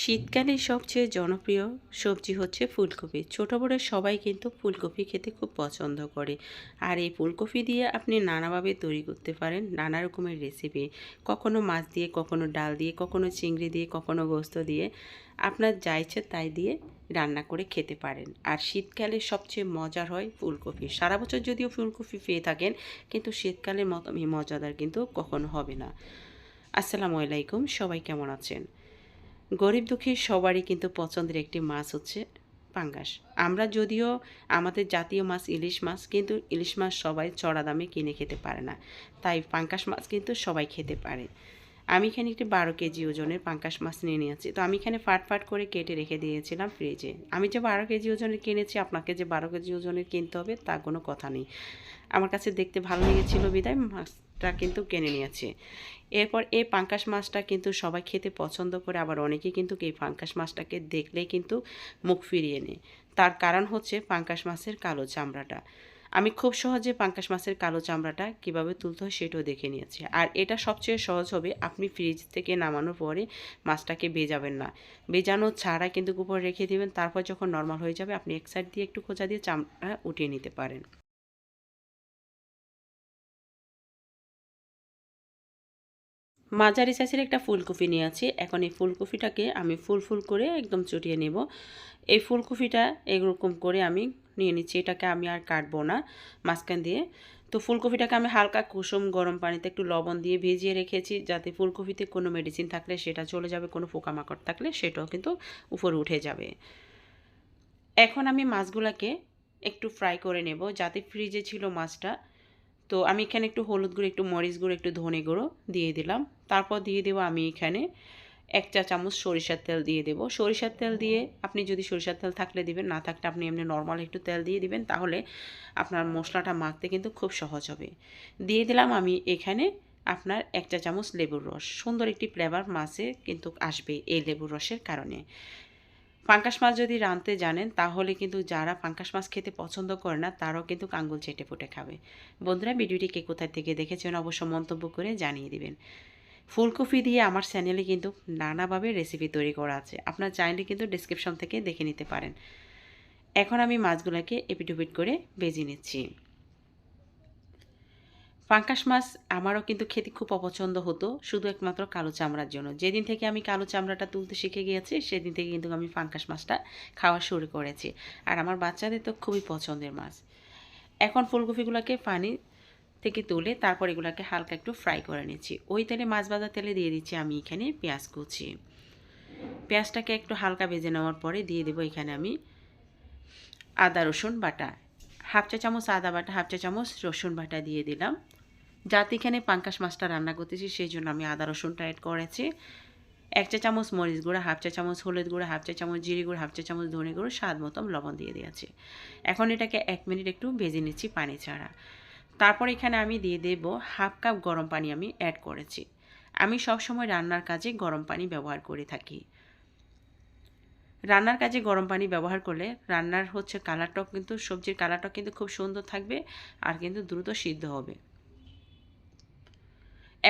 শীতকালে সবচেয়ে জনপ্রিয় সবজি হচ্ছে ফুলকপি। ছোট বড় সবাই কিন্তু ফুলকপি খেতে খুব পছন্দ করে। আর এই ফুলকপি দিয়ে আপনি নানাভাবে তৈরি করতে পারেন, নানা রকমের রেসিপি কখনো মাছ দিয়ে, কখনো ডাল দিয়ে, কখনো চিংড়ি দিয়ে, কখনো গোস্ত দিয়ে আপনার যা ইচ্ছে তাই দিয়ে রান্না করে খেতে পারেন। আর শীতকালে সবচেয়ে মজার হয় ফুলকপি। সারা বছর যদিও ফুলকপি পেয়ে থাকেন, কিন্তু শীতকালের মতো মজাদার কিন্তু কখনো হবে না। আসসালামু আলাইকুম, সবাই কেমন আছেন? গরিব দুঃখী সবারই কিন্তু পছন্দের একটি মাছ হচ্ছে পাঙ্গাস। আমরা যদিও আমাদের জাতীয় মাছ ইলিশ মাছ, কিন্তু ইলিশ মাছ সবাই চড়া দামে কিনে খেতে পারে না। তাই পাঙ্কাশ মাছ কিন্তু সবাই খেতে পারে। আমি এখানে একটি বারো কেজি ওজনের পাঙ্কাশ মাছ নিয়ে নিয়েছি। তো আমি এখানে ফাট ফাট করে কেটে রেখে দিয়েছিলাম ফ্রিজে। আমি যে বারো কেজি ওজনের কিনেছি, আপনাকে যে বারো কেজি ওজনের কিনতে হবে, তা কোনো কথা নেই। আমার কাছে দেখতে ভালো লেগেছিল, বিদায়। মাছটা কিন্তু কিনে নিয়েছি। এরপর এই পাঙ্কাশ মাছটা কিন্তু সবাই খেতে পছন্দ করে, আবার অনেকেই কিন্তু এই পাঙ্কাশ মাছটাকে দেখলেই কিন্তু মুখ ফিরিয়ে নেয়। তার কারণ হচ্ছে পাঙ্কাশ মাছের কালো চামড়াটা। আমি খুব সহজে পাঙ্কাশ মাছের কালো চামড়াটা কীভাবে তুলতে হয় সেটাও দেখে নিয়েছি। আর এটা সবচেয়ে সহজ হবে, আপনি ফ্রিজ থেকে নামানোর পরে মাছটাকে ভেজাবেন না। ভেজানো ছাড়া কিন্তু উপরে রেখে দেবেন, তারপর যখন নর্মাল হয়ে যাবে, আপনি এক সাইড দিয়ে একটু খোঁজা দিয়ে চামড়া উঠিয়ে নিতে পারেন। মাঝারি সাইজের একটা ফুলকপি নিয়ে আছি। এখন এই ফুলকপিটাকে আমি ফুল ফুল করে একদম চটিয়ে নেব। এই ফুলকপিটা এরকম করে আমি নিয়ে নিচ্ছি। এটাকে আমি আর কাটবো না মাঝখান দিয়ে। তো ফুলকপিটাকে আমি হালকা কুসুম গরম পানিতে একটু লবণ দিয়ে ভিজিয়ে রেখেছি যাতে ফুলকপিতে কোনো মেডিসিন থাকলে সেটা চলে যাবে, কোনো পোকামাকড় থাকলে সেটাও কিন্তু উপরে উঠে যাবে। এখন আমি মাছগুলোকে একটু ফ্রাই করে নেব যাতে ফ্রিজে ছিল মাছটা। তো আমি এখানে একটু হলুদ গুঁড়ো, একটু মরিচ গুঁড়ো, একটু ধনে গুঁড়ো দিয়ে দিলাম। তারপর দিয়ে দেবো আমি এখানে এক চা চামচ সরিষার তেল দিয়ে দেবো। সরিষার তেল দিয়ে আপনি যদি সরিষার তেল থাকলে দিবেন, না থাকলে আপনি এমনি নর্মাল একটু তেল দিয়ে দিবেন, তাহলে আপনার মশলাটা মাখতে কিন্তু খুব সহজ হবে। দিয়ে দিলাম আমি এখানে আপনার এক চা চামচ লেবুর রস। সুন্দর একটি ফ্লেভার মাছে কিন্তু আসবে এই লেবুর রসের কারণে। পাঙ্কাশ মাছ যদি রাঁধতে জানেন, তাহলে কিন্তু যারা পাঙ্কাশ মাছ খেতে পছন্দ করে না, তারাও কিন্তু কাঙ্গুল চেটে ফুটে খাবে। বন্ধুরা, ভিডিওটি কে কোথায় থেকে দেখেছেন অবশ্য মন্তব্য করে জানিয়ে দিবেন। ফুলকপি দিয়ে আমার চ্যানেলে কিন্তু নানাভাবে রেসিপি তৈরি করা আছে। আপনার চাইলে কিন্তু ডিসক্রিপশন থেকে দেখে নিতে পারেন। এখন আমি মাছগুলোকে এপিটুপিট করে বেজে নিচ্ছি। পাঙ্কাশ মাছ আমারও কিন্তু খেতে খুব অপছন্দ হতো, শুধু একমাত্র কালো চামড়ার জন্য। যেদিন থেকে আমি কালো চামড়াটা তুলতে শিখে গিয়েছি, সেদিন থেকে কিন্তু আমি পাঙ্কাশ মাছটা খাওয়া শুরু করেছি। আর আমার বাচ্চাদের তো খুবই পছন্দের মাছ। এখন ফুলকপিগুলোকে পানি থেকে তুলে তারপর এগুলোকে হালকা একটু ফ্রাই করে নিচ্ছি। ওই তেলে মাছ ভাজা তেলে দিয়ে দিচ্ছি আমি এখানে পেঁয়াজ কুচি। পেঁয়াজটাকে একটু হালকা ভেজে নেওয়ার পরে দিয়ে দেবো এখানে আমি আদা রসুন বাটা। হাফ চা চামচ আদা বাটা, হাফ চা চামচ রসুন বাটা দিয়ে দিলাম। যাতে এখানে পাঙ্কাশ মাছটা রান্না করতেছি সেই জন্য আমি আদা রসুনটা অ্যাড করেছি। এক চা চামচ মরিচ গুঁড়া, হাফ চা চামচ হলুদ গুঁড়া, হাফ চা চামচ জিরে গুঁড়ো, হাফ চা চামচ ধনে গুঁড়ো, স্বাদ মতন লবণ দিয়ে দিয়েছি। এখন এটাকে এক মিনিট একটু ভেজে নিচ্ছি পানি ছাড়া। তারপর এখানে আমি দিয়ে দেব হাফ কাপ গরম পানি আমি অ্যাড করেছি। আমি সবসময় রান্নার কাজে গরম পানি ব্যবহার করে থাকি। রান্নার কাজে গরম পানি ব্যবহার করলে রান্নার হচ্ছে কালারটাও কিন্তু, সবজির কালারটাও কিন্তু খুব সুন্দর থাকবে আর কিন্তু দ্রুত সিদ্ধ হবে।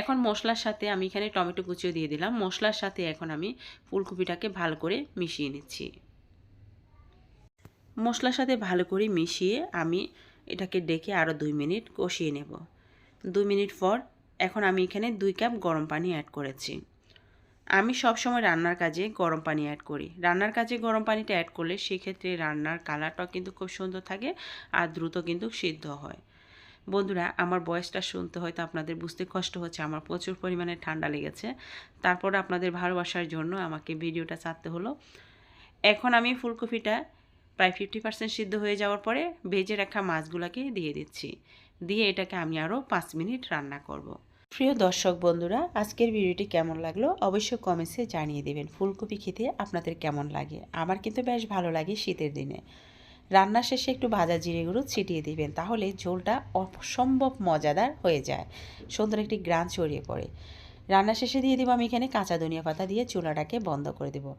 এখন মশলার সাথে আমি এখানে টমেটো কুচিও দিয়ে দিলাম। মশলার সাথে এখন আমি ফুলকপিটাকে ভালো করে মিশিয়ে নিচ্ছি। মশলার সাথে ভালো করে মিশিয়ে আমি এটাকে ডেকে আরও দুই মিনিট কষিয়ে নেব। দুই মিনিট পর এখন আমি এখানে দুই কাপ গরম পানি অ্যাড করেছি। আমি সবসময় রান্নার কাজে গরম পানি অ্যাড করি। রান্নার কাজে গরম পানিটা অ্যাড করলে সেক্ষেত্রে রান্নার কালারটাও কিন্তু খুব সুন্দর থাকে আর দ্রুত কিন্তু সিদ্ধ হয়। বন্ধুরা, আমার বয়সটা শুনতে হয়তো আপনাদের বুঝতে কষ্ট হচ্ছে, আমার প্রচুর পরিমাণে ঠান্ডা লেগেছে। তারপর আপনাদের ভালোবাসার জন্য আমাকে ভিডিওটা ছাড়তে হলো। এখন আমি ফুলকপিটা প্রায় ফিফটি পার্সেন্ট সিদ্ধ হয়ে যাওয়ার পরে ভেজে রাখা মাছগুলোকে দিয়ে দিচ্ছি। দিয়ে এটাকে আমি আরও পাঁচ মিনিট রান্না করব। প্রিয় দর্শক বন্ধুরা, আজকের ভিডিওটি কেমন লাগল অবশ্যই কমেন্টসে জানিয়ে দেবেন। ফুলকপি খেতে আপনাদের কেমন লাগে? আমার কিন্তু বেশ ভালো লাগে শীতের দিনে। রান্না শেষে একটু ভাজা জিরে গুঁড়ো ছিটিয়ে দিবেন, তাহলে ঝোলটা অসম্ভব মজাদার হয়ে যায়, সুন্দর একটি গ্রান ছড়িয়ে পড়ে। রান্না শেষে দিয়ে দেবো আমি এখানে কাঁচা ধনিয়া পাতা দিয়ে চুলাটাকে বন্ধ করে দেবো।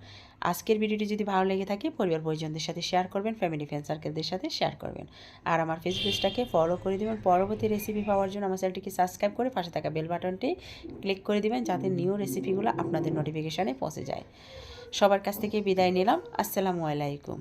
আজকের ভিডিওটি যদি ভালো লেগে থাকে, পরিবার পরিজনদের সাথে শেয়ার করবেন ফ্যামিলি ফ্রেন্ড সার্কেলদের সাথে শেয়ার করবেন। আর আমার ফেসবুক পেজটাকে ফলো করে দেবেন, পরবর্তী রেসিপি পাওয়ার জন্য আমার চ্যানেলটিকে সাবস্ক্রাইব করে পাশে থাকা বেল বাটনটি ক্লিক করে দেবেন, যাতে নিউ রেসিপিগুলো আপনাদের নোটিফিকেশানে পৌঁছে যায়। সবার কাছ থেকে বিদায় নিলাম, আসসালামু আলাইকুম।